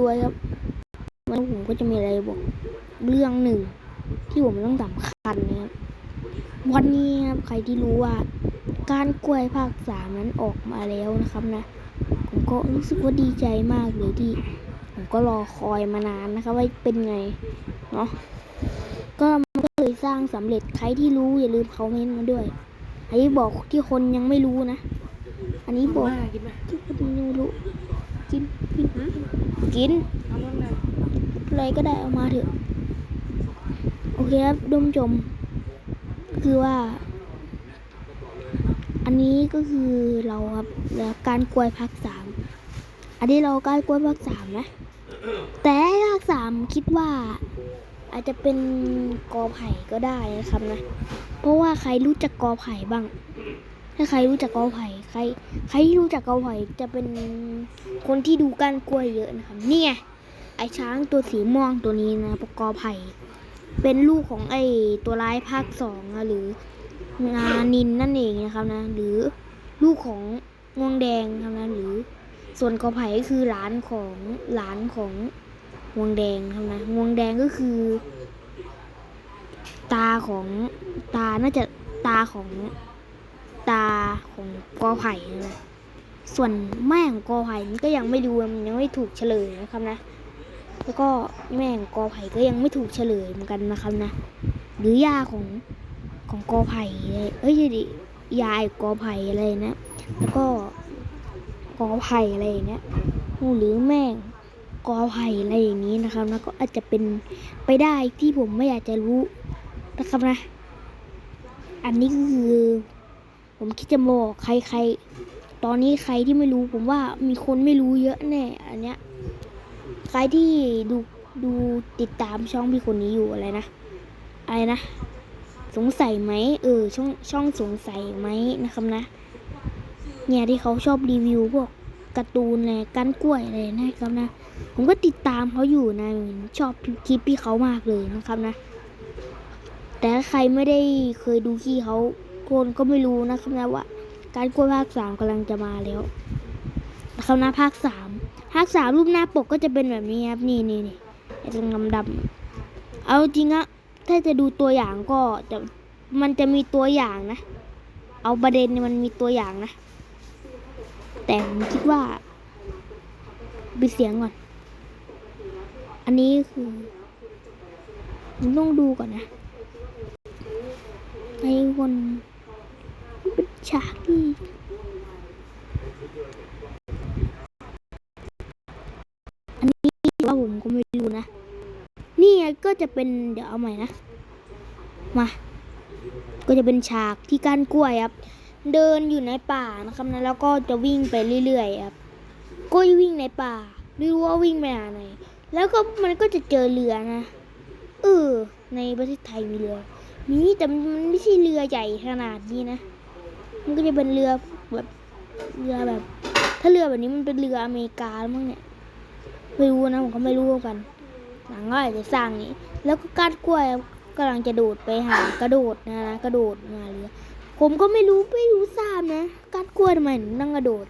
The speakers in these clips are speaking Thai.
รวยๆครับมันผมก็จะมีอะไรบอกเรื่องหนึ่งที่ผมต้องสำคัญนะครับวันนี้ครับใครที่รู้ว่า การกล้วยภาคสามนั้นออกมาแล้วนะครับนะ ผมก็รู้สึกว่าดีใจมากเลยที่ ผมก็รอคอยมานานนะครับว่าเป็นไงเนาะก็มันก็เลยสร้างสำเร็จใครที่รู้อย่าลืมคอมเมนต์มาด้วยอันนี้บอกที่คนยังไม่รู้นะ อันนี้บอกมากินไหมที่คนยังไม่รู้กินกิน กินเอะไรก็ได้เอามาเถอะ โอเคครับดมชมคือว่า อันนี้ก็คือเราครับแล้วการกล้วยภาคสามอันนี้เราการกล้วยภาคสามนะ แต่ภาคสามคิดว่า อาจจะเป็นกอไผ่ก็ได้นะครับนะ เพราะว่าใครรู้จักกอไผ่บ้าง ถ้าใครรู้จักกอไผ่ใคร ใครที่รู้จักกอไผ่จะเป็นคนที่ดูก้านกล้วยเยอะนะครับนี่ไงไอช้างตัวสีม่วงตัวนี้นะประกอไผ่เป็นลูกของไอตัวร้ายภาคสองอะหรืองานินนั่นเองนะครับนะ หรือลูกของงวงแดงครับนะหรือส่วนกอไผ่ก็คือหลานของหลานของงวงแดงครับนะงวงแดงก็คือ ตาของตาน่าจะตาของ ตาของกอไผ่นะส่วนแม่ของกอไผ่นี่ก็ยังไม่รู้มันยังไม่ถูกเฉลยนะครับนะ แล้วก็แม่ของกอไผ่ก็ยังไม่ถูกเฉลยเหมือนกันนะครับนะ หรือย่าของของกอไผ่เลยเอ้ยดิยายกอไผ่อะไรนะ แล้วก็กอไผ่อะไรอย่างเงี้ยหรือแม่กอไผ่อะไรอย่างนี้นะครับแล้วก็อาจจะเป็นไปได้ที่ผมไม่อยากจะรู้นะครับนะ อันนี้ก็คือ ผมคิดจะบอกใครใครตอนนี้ใครที่ไม่รู้ผมว่ามีคนไม่รู้เยอะแน่อันเนี้ยใครที่ดูดูติดตามช่องพี่คนนี้อยู่อะไรนะอะไรนะ สงสัยไหมเออช่องช่องสงสัยไหมนะครับนะ เนี่ยที่เขาชอบรีวิวพวกการ์ตูนอะไรกันกล้วยอะไรนะครับนะ ผมก็ติดตามเขาอยู่นะชอบคลิปพี่เขามากเลยนะครับนะ แต่ใครไม่ได้เคยดูพี่เขา คนก็ไม่รู้นะครับนะว่า การกล้วภาคสามกำลังจะมาแล้วนะครับนะภาคสามภาคสามรูปหน้าปกก็จะเป็นแบบนี้ครับนี่นี่นี่ไอ้ตรงดำเอาจริงอะถ้าจะดูตัวอย่างก็จะมันจะมีตัวอย่างนะ เอาประเด็นเนี่ยมันมีตัวอย่างนะ แต่ผมคิดว่าปิดเสียงก่อน อันนี้คือต้องดูก่อนนะไอ้คน ฉากที่ว่าผมก็ไม่รู้นะ นี่ก็จะเป็นเดี๋ยวเอาใหม่นะ มา ก็จะเป็นฉากที่ก้านกล้วยครับ เดินอยู่ในป่านะครับนะแล้วก็จะวิ่งไปเรื่อยๆครับก็วิ่งในป่าไม่รู้ว่าวิ่งไปไหน แล้วก็มันก็จะเจอเรือนะเออในประเทศไทยมีเรือ มีแต่มันไม่ใช่เรือใหญ่ขนาดนี้นะ มันก็จะเป็นเรือแบบเรือแบบ ถ้าเรือแบบนี้มันเป็นเรืออเมริกาแล้วมั้งเนี่ยไม่รู้นะผมก็ไม่รู้เหมือนกัน หลังก็อาจจะสร้างนี้ แล้วก็ก้านกล้วยกำลังจะโดดไปหากระโดดนะนะกระโดดมาเรือผมก็ไม่รู้ไม่รู้ทราบนะก้านกล้วยทำไมถึงต้องกระโดด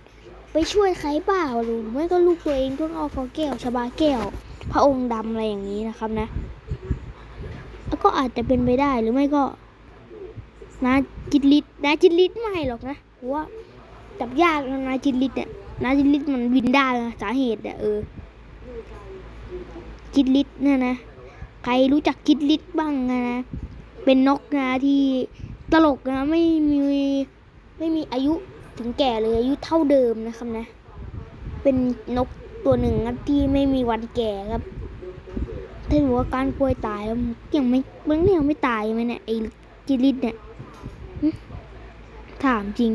ไปช่วยใครเปล่าหรือไม่ก็ลูกตัวเองต้องเอาคอแก้วชบาแก้ว พระองค์ดำอะไรอย่างนี้นะครับนะ แล้วก็อาจจะเป็นไปได้หรือไม่ก็ นาจิตลิศนาจิตลิศไม่หรอกนะเพราะว่าจับยากนะนาจิตลิศเนี่ยนาจิตลิศมันบินได้นะสาเหตุเนี่ยเออกิดลิดเนี่ยนะใครรู้จักกิดลิดบ้างนะ เป็นนกนะที่ตลกนะไม่มีไม่มีอายุถึงแก่เลยอายุเท่าเดิมนะครับนะ เป็นนกตัวหนึ่งครับที่ไม่มีวันแก่ครับถ้ารู้ว่าการป่วยตายแล้วยังไม่มันยังไม่ตายไหมเนี่ยไอ้ กิดลิดเนี่ยถามจริง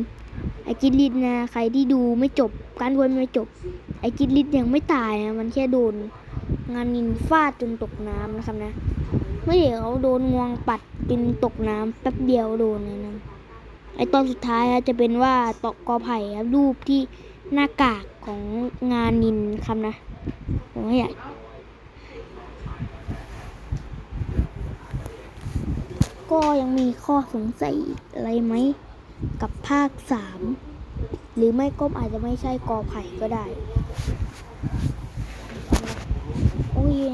ไอ้กิดลิดนะใครที่ดูไม่จบ การวยไม่จบ ไอ้กิดลิดยังไม่ตายนะมันแค่โดน งานนินฟาดจนตกน้ำนะครับนะไม่เดี๋ยวเขาโดนงวงปัดจนตกน้ำแป๊บเดียวโดนเลยนะไอตอนสุดท้ายอะจะเป็นว่าตอกกอไผ่ครับรูปที่หน้ากากของงานนินครับนะผมไม่อยาก ก็ยังมีข้อสงสัยอะไรไหม กับภาคสามหรือไม่ก็อาจจะไม่ใช่กอไผ่ก็ได้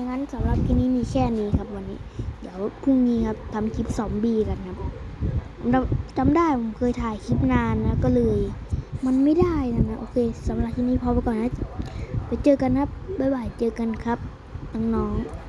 งั้นสำหรับคลิปนี้มีแค่นี้ครับวันนี้ เดี๋ยวพรุ่งนี้ครับทำคลิปซอมบี้กันครับจำจำได้ผมเคยถ่ายคลิปนานนะก็เลย มันไม่ได้นะนะโอเคสำหรับคลิปนี้พอไปก่อนนะไปเจอกันครับบ๊ายบายเจอกันครับน้องๆ